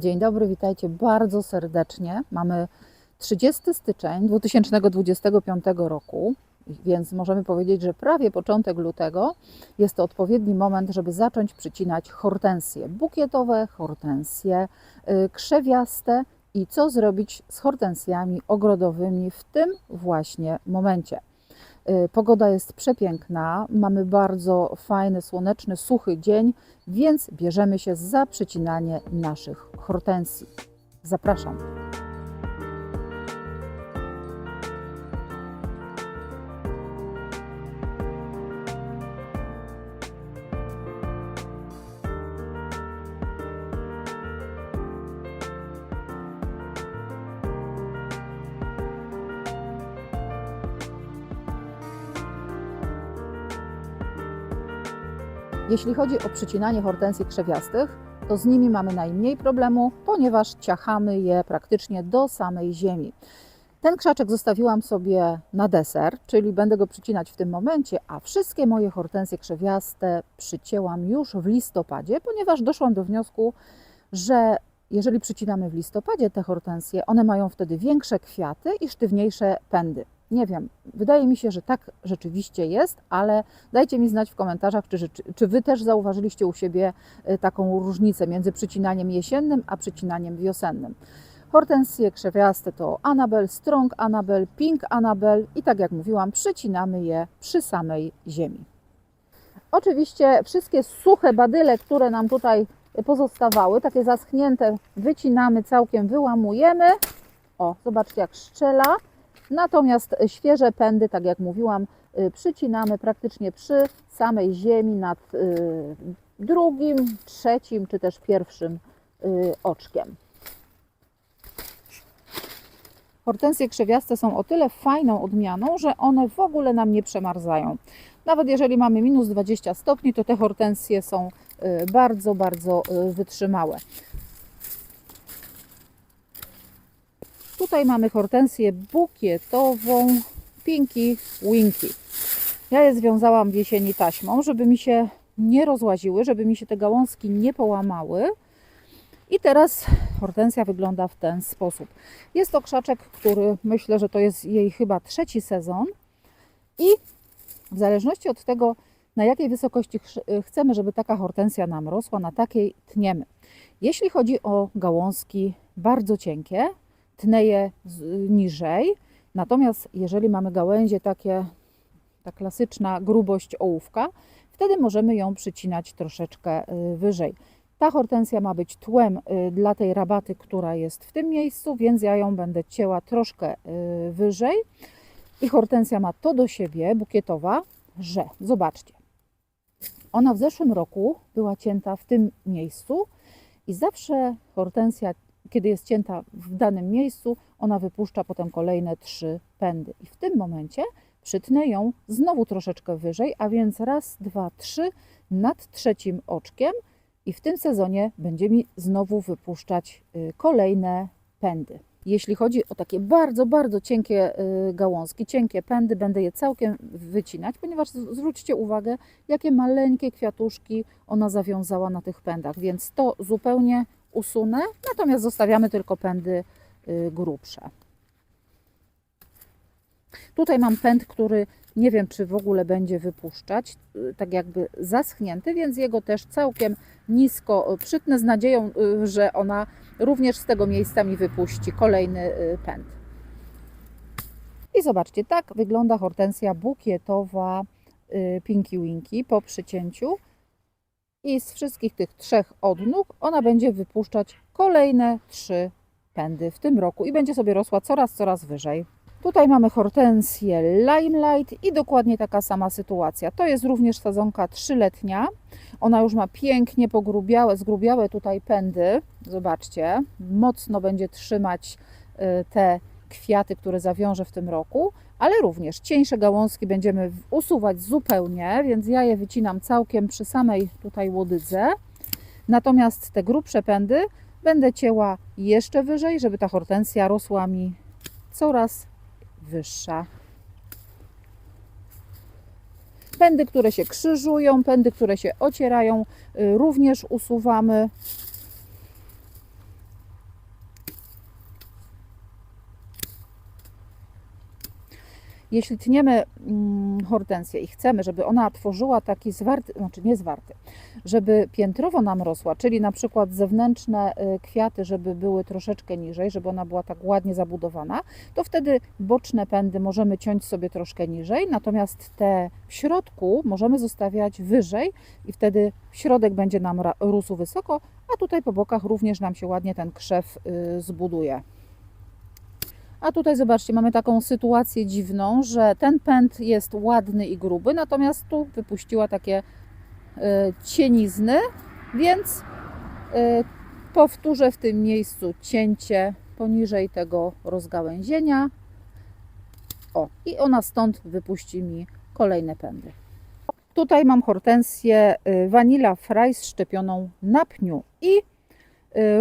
Dzień dobry, witajcie bardzo serdecznie. Mamy 30 styczeń 2025 roku, więc możemy powiedzieć, że prawie początek lutego jest to odpowiedni moment, żeby zacząć przycinać hortensje bukietowe, hortensje y, krzewiaste i co zrobić z hortensjami ogrodowymi w tym właśnie momencie. Y, Pogoda jest przepiękna, mamy bardzo fajny, słoneczny, suchy dzień, więc bierzemy się za przycinanie naszych hortensji. Zapraszam. Jeśli chodzi o przycinanie hortensji krzewiastych, to z nimi mamy najmniej problemu, ponieważ ciachamy je praktycznie do samej ziemi. Ten krzaczek zostawiłam sobie na deser, czyli będę go przycinać w tym momencie, a wszystkie moje hortensje krzewiaste przycięłam już w listopadzie, ponieważ doszłam do wniosku, że jeżeli przycinamy w listopadzie te hortensje, one mają wtedy większe kwiaty i sztywniejsze pędy. Nie wiem, wydaje mi się, że tak rzeczywiście jest, ale dajcie mi znać w komentarzach, czy, czy, Wy też zauważyliście u siebie y, taką różnicę między przycinaniem jesiennym a przycinaniem wiosennym. Hortensje krzewiaste to Annabel, Strong Annabel, Pink Annabel i tak jak mówiłam, przycinamy je przy samej ziemi. Oczywiście wszystkie suche badyle, które nam tutaj pozostawały, takie zaschnięte, wycinamy całkiem, wyłamujemy. O, zobaczcie jak szczela. Natomiast świeże pędy, tak jak mówiłam, y, przycinamy praktycznie przy samej ziemi nad y, drugim, trzecim czy też pierwszym y, oczkiem. Hortensje krzewiaste są o tyle fajną odmianą, że one w ogóle nam nie przemarzają. Nawet jeżeli mamy minus 20 stopni, to te hortensje są bardzo, bardzo wytrzymałe. Tutaj mamy hortensję bukietową Pinky Winky. Ja je związałam w jesieni taśmą, żeby mi się nie rozłaziły, żeby mi się te gałązki nie połamały. I teraz hortensja wygląda w ten sposób. Jest to krzaczek, który myślę, że to jest jej chyba trzeci sezon. I w zależności od tego, na jakiej wysokości chcemy, żeby taka hortensja nam rosła, na takiej tniemy. Jeśli chodzi o gałązki bardzo cienkie, tnę je niżej. Natomiast jeżeli mamy gałęzie takie, ta klasyczna grubość ołówka, wtedy możemy ją przycinać troszeczkę y, wyżej. Ta hortensja ma być tłem y, dla tej rabaty, która jest w tym miejscu, więc ja ją będę cięła troszkę y, wyżej. I hortensja ma to do siebie, bukietowa, że zobaczcie, ona w zeszłym roku była cięta w tym miejscu i zawsze hortensja kiedy jest cięta w danym miejscu, ona wypuszcza potem kolejne trzy pędy. I w tym momencie przytnę ją znowu troszeczkę wyżej, a więc raz, dwa, trzy nad trzecim oczkiem i w tym sezonie będzie mi znowu wypuszczać y, kolejne pędy. Jeśli chodzi o takie bardzo, bardzo cienkie y, gałązki, cienkie pędy, będę je całkiem wycinać, ponieważ zwróćcie uwagę, jakie maleńkie kwiatuszki ona zawiązała na tych pędach, więc to zupełnie usunę, natomiast zostawiamy tylko pędy y, grubsze. Tutaj mam pęd, który nie wiem, czy w ogóle będzie wypuszczać, y, tak jakby zaschnięty, więc jego też całkiem nisko przytnę z nadzieją, y, że ona również z tego miejsca mi wypuści kolejny pęd. I zobaczcie, tak wygląda hortensja bukietowa Pinky Winky po przycięciu i z wszystkich tych trzech odnóg ona będzie wypuszczać kolejne trzy pędy w tym roku i będzie sobie rosła coraz, coraz wyżej. Tutaj mamy hortensję Limelight i dokładnie taka sama sytuacja. To jest również sadzonka trzyletnia. Ona już ma pięknie pogrubiałe, zgrubiałe tutaj pędy. Zobaczcie, mocno będzie trzymać y, te kwiaty, które zawiążę w tym roku, ale również cieńsze gałązki będziemy usuwać zupełnie, więc ja je wycinam całkiem przy samej tutaj łodydze. Natomiast te grubsze pędy będę cięła jeszcze wyżej, żeby ta hortensja rosła mi coraz wyższa. Pędy, które się krzyżują, pędy, które się ocierają, y, również usuwamy. Jeśli tniemy mm, hortensję i chcemy, żeby ona tworzyła taki zwarty, znaczy nie zwarty, żeby piętrowo nam rosła, czyli na przykład zewnętrzne y, kwiaty, żeby były troszeczkę niżej, żeby ona była tak ładnie zabudowana, to wtedy boczne pędy możemy ciąć sobie troszkę niżej, natomiast te w środku możemy zostawiać wyżej i wtedy środek będzie nam rósł wysoko, a tutaj po bokach również nam się ładnie ten krzew y, zbuduje. A tutaj zobaczcie, mamy taką sytuację dziwną, że ten pęd jest ładny i gruby, natomiast tu wypuściła takie y, cienizny, więc y, powtórzę w tym miejscu cięcie poniżej tego rozgałęzienia. O, i ona stąd wypuści mi kolejne pędy. Tutaj mam hortensję y, Vanilla Fries szczepioną na pniu i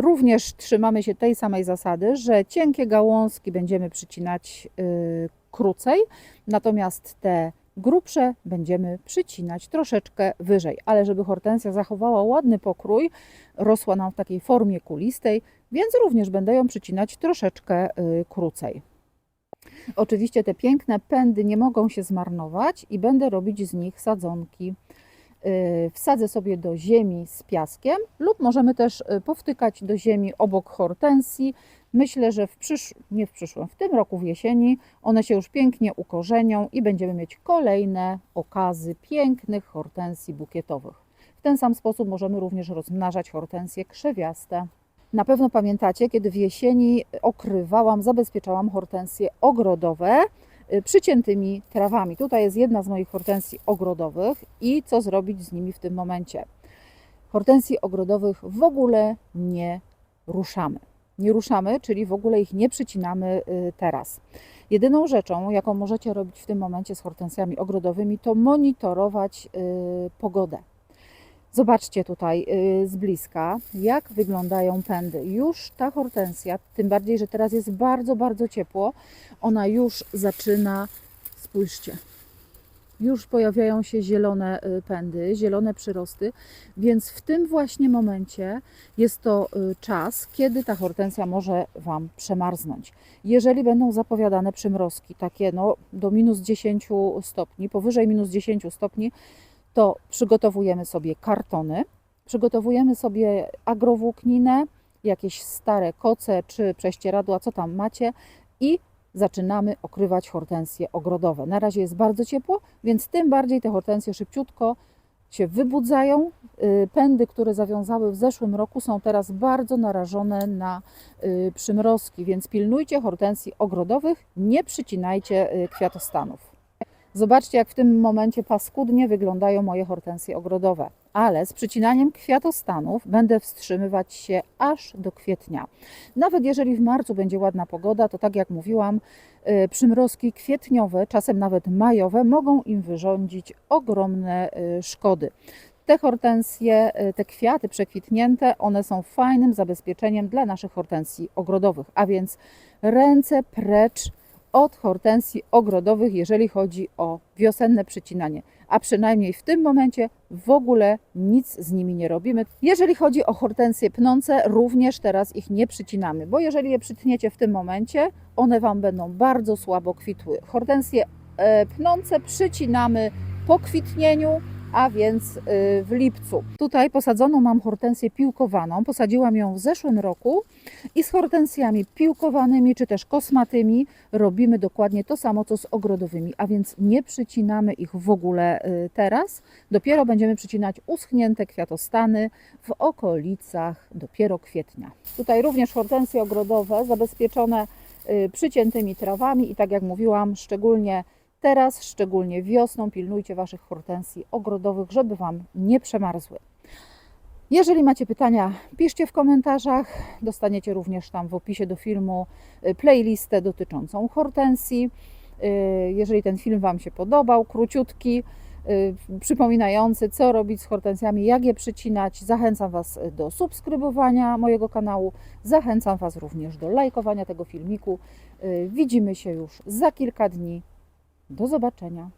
również trzymamy się tej samej zasady, że cienkie gałązki będziemy przycinać y, krócej, natomiast te grubsze będziemy przycinać troszeczkę wyżej, ale żeby hortensja zachowała ładny pokrój, rosła nam w takiej formie kulistej, więc również będę ją przycinać troszeczkę y, krócej. Oczywiście te piękne pędy nie mogą się zmarnować i będę robić z nich sadzonki. Y, Wsadzę sobie do ziemi z piaskiem lub możemy też y, powtykać do ziemi obok hortensji. Myślę, że w przysz... nie w przyszłym, w tym roku w jesieni one się już pięknie ukorzenią i będziemy mieć kolejne okazy pięknych hortensji bukietowych. W ten sam sposób możemy również rozmnażać hortensje krzewiaste. Na pewno pamiętacie, kiedy w jesieni okrywałam, zabezpieczałam hortensje ogrodowe przyciętymi trawami. Tutaj jest jedna z moich hortensji ogrodowych i co zrobić z nimi w tym momencie. Hortensji ogrodowych w ogóle nie ruszamy. Nie ruszamy, czyli w ogóle ich nie przycinamy y, teraz. Jedyną rzeczą, jaką możecie robić w tym momencie z hortensjami ogrodowymi, to monitorować y, pogodę. Zobaczcie tutaj y, z bliska, jak wyglądają pędy. Już ta hortensja, tym bardziej, że teraz jest bardzo, bardzo ciepło, ona już zaczyna, spójrzcie, już pojawiają się zielone y, pędy, zielone przyrosty, więc w tym właśnie momencie jest to y, czas, kiedy ta hortensja może Wam przemarznąć. Jeżeli będą zapowiadane przymrozki, takie no, do minus 10 stopni, powyżej minus 10 stopni, to przygotowujemy sobie kartony, przygotowujemy sobie agrowłókninę, jakieś stare koce czy prześcieradła, co tam macie i zaczynamy okrywać hortensje ogrodowe. Na razie jest bardzo ciepło, więc tym bardziej te hortensje szybciutko się wybudzają. Y, Pędy, które zawiązały w zeszłym roku, są teraz bardzo narażone na y, przymrozki, więc pilnujcie hortensji ogrodowych, nie przycinajcie y, kwiatostanów. Zobaczcie, jak w tym momencie paskudnie wyglądają moje hortensje ogrodowe. Ale z przycinaniem kwiatostanów będę wstrzymywać się aż do kwietnia. Nawet jeżeli w marcu będzie ładna pogoda, to tak jak mówiłam, y, przymrozki kwietniowe, czasem nawet majowe, mogą im wyrządzić ogromne y, szkody. Te hortensje, y, te kwiaty przekwitnięte, one są fajnym zabezpieczeniem dla naszych hortensji ogrodowych. A więc ręce precz od hortensji ogrodowych, jeżeli chodzi o wiosenne przycinanie. A przynajmniej w tym momencie w ogóle nic z nimi nie robimy. Jeżeli chodzi o hortensje pnące, również teraz ich nie przycinamy, bo jeżeli je przytniecie w tym momencie, one Wam będą bardzo słabo kwitły. Hortensje e, pnące przycinamy po kwitnieniu, a więc y, w lipcu. Tutaj posadzoną mam hortensję piłkowaną. Posadziłam ją w zeszłym roku i z hortensjami piłkowanymi czy też kosmatymi robimy dokładnie to samo co z ogrodowymi, a więc nie przycinamy ich w ogóle y, teraz. Dopiero będziemy przycinać uschnięte kwiatostany w okolicach dopiero kwietnia. Tutaj również hortensje ogrodowe zabezpieczone y, przyciętymi trawami i tak jak mówiłam, szczególnie Teraz, szczególnie wiosną, pilnujcie Waszych hortensji ogrodowych, żeby Wam nie przemarzły. Jeżeli macie pytania, piszcie w komentarzach. Dostaniecie również tam w opisie do filmu y, playlistę dotyczącą hortensji. Y, Jeżeli ten film Wam się podobał, króciutki, y, przypominający, co robić z hortensjami, jak je przycinać, zachęcam Was do subskrybowania mojego kanału. Zachęcam Was również do lajkowania tego filmiku. Widzimy się już za kilka dni. Do zobaczenia.